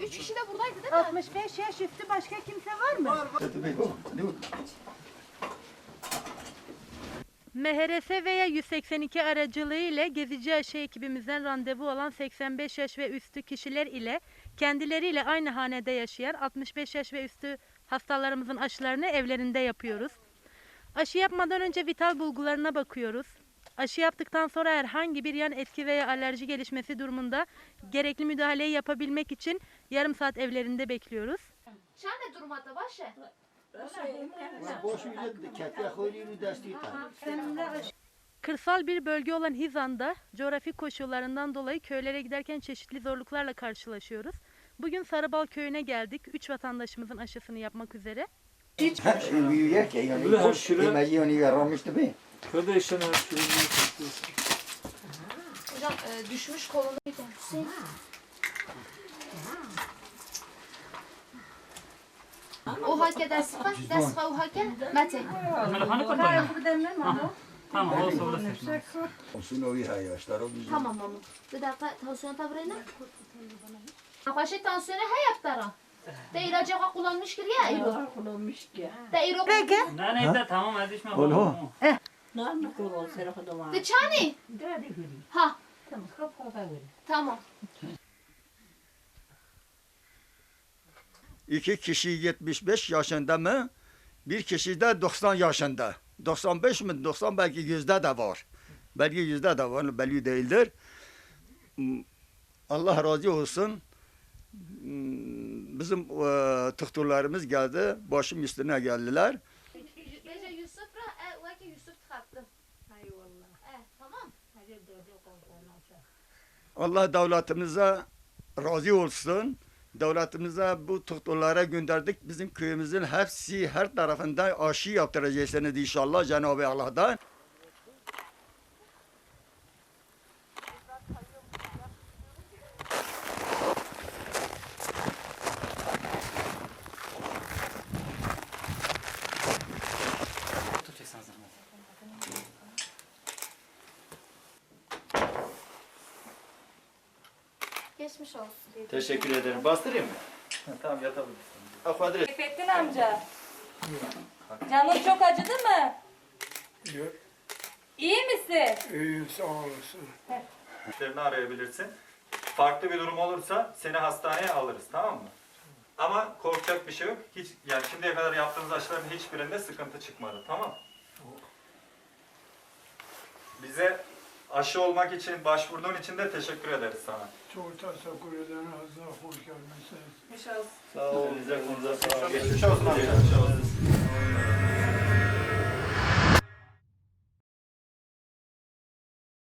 Üç kişi de buradaydı değil mi? 65 yaş üstü başka kimse var mı? MHRS veya 182 aracılığı ile gezici aşı ekibimizden randevu alan 85 yaş ve üstü kişiler ile kendileriyle aynı hanede yaşayan 65 yaş ve üstü hastalarımızın aşılarını evlerinde yapıyoruz. Aşı yapmadan önce vital bulgularına bakıyoruz. Aşı yaptıktan sonra herhangi bir yan etki veya alerji gelişmesi durumunda gerekli müdahaleyi yapabilmek için yarım saat evlerinde bekliyoruz. Sen de durum hatta başı. Kırsal bir bölge olan Hizan'da coğrafi koşullarından dolayı köylere giderken çeşitli zorluklarla karşılaşıyoruz. Bugün Sarıbal köyüne geldik. Üç vatandaşımızın aşısını yapmak üzere. büyüyerek işten her şeyi Hocam e, düşmüş kolunu Hüseyin. O hake dest bak, dest o hake mete. Tamam olsa burası. Olsun o ya yaşlar o bizim. Tamam mama. Bir dakika tansiyon tavrıyla. Akbaşı tansiyonu he yaptara. De ilacı ha kullanmış ki ya. Kullanmış ki. De ilo. Ne neyse tamam hadi içme. Onu. Narlı kol çani. Ha Tamam, kapı verin. tamam. İki kişi 75 yaşında mı? Bir kişi de 90 yaşında. 95 mi? 90 belki yüzde de var. Belki yüzde de var. Belli değildir. Allah razı olsun. Hmm, Bizim e, tıkturlarımız geldi. Başım üstüne geldiler. Allah devletimize razı olsun. Devletimize bu tıkturlara gönderdik. Bizim köyümüzün hepsi her tarafında aşı yaptıracaksınız inşallah Cenab-ı Allah'tan. Geçmiş olsun. Teşekkür ederim. Bastırayım mı? tamam yatabilirsin. Akvadır Fettin amca. Canın çok acıdı mı? Yok. İyi misin? İyi sağ olasın. etlerini arayabilirsin. Farklı bir durum olursa seni hastaneye alırız tamam mı? Ama korkacak bir şey yok. Hiç yani şimdiye kadar yaptığınız aşıların hiçbirinde sıkıntı çıkmadı tamam Bize aşı olmak için başvurduğun için de teşekkür ederiz sana. Çok teşekkür ederim. Allah hoş gelmişsiniz. Sağ olun. Geçmiş olsun. Geçmiş olsun.